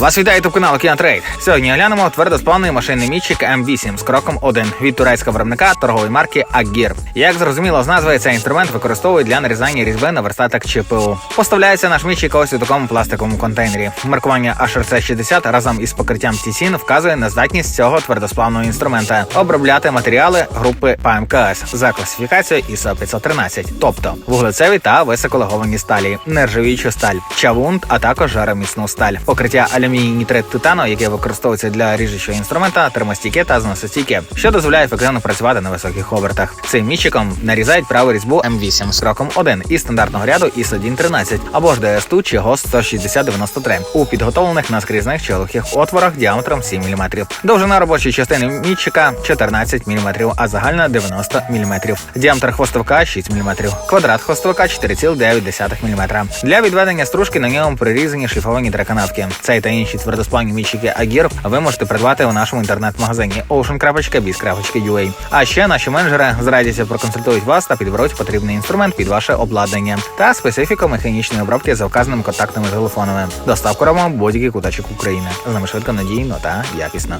Вас вітає ютуб канал Кіантрейд. Сьогодні оглянемо твердосплавний машинний мітчик М8 з кроком 1 від турецького виробника торгової марки Агір. Як зрозуміло з назви, цей інструмент використовують для нарізання різьби на верстатах ЧПУ. Поставляється наш мітчик ось у такому пластиковому контейнері. Маркування HRC 60 разом із покриттям TCN вказує на здатність цього твердосплавного інструмента обробляти матеріали групи ПМКС за класифікацією ISO 513, тобто вуглецеві та високолеговані сталі, нержавіючу сталь, чавунт, а також жароміцну сталь. Покриття алюміній нітрит титану, яке використовується для ріжучого інструмента, термостійке та зносостійке, що дозволяє ефективно працювати на високих обертах. Цим мічиком нарізають праву різьбу М8 з кроком 1 із стандартного ряду ISO 113 або ж DSTU чи GOS 16093 у підготовлених наскрізних чи глухих отворах діаметром 7 мм. Довжина робочої частини мітчика 14 мм, а загальна 90 мм. Діаметр хвостовика 6 мм. Квадрат хвостовика 4,9 мм. Для відведення стружки на ньому прирізані шліфовані триканавки. Цей та інші твердосплавні мічики Агір ви можете придбати у нашому інтернет-магазині ocean.biz.ua. А ще наші менеджери з радістю проконсультують вас та підберуть потрібний інструмент під ваше обладнання та специфіку механічної обробки за вказаними контактними телефонами. Доставку робимо будь-який куточок України. З нами швидко, надійно та якісно.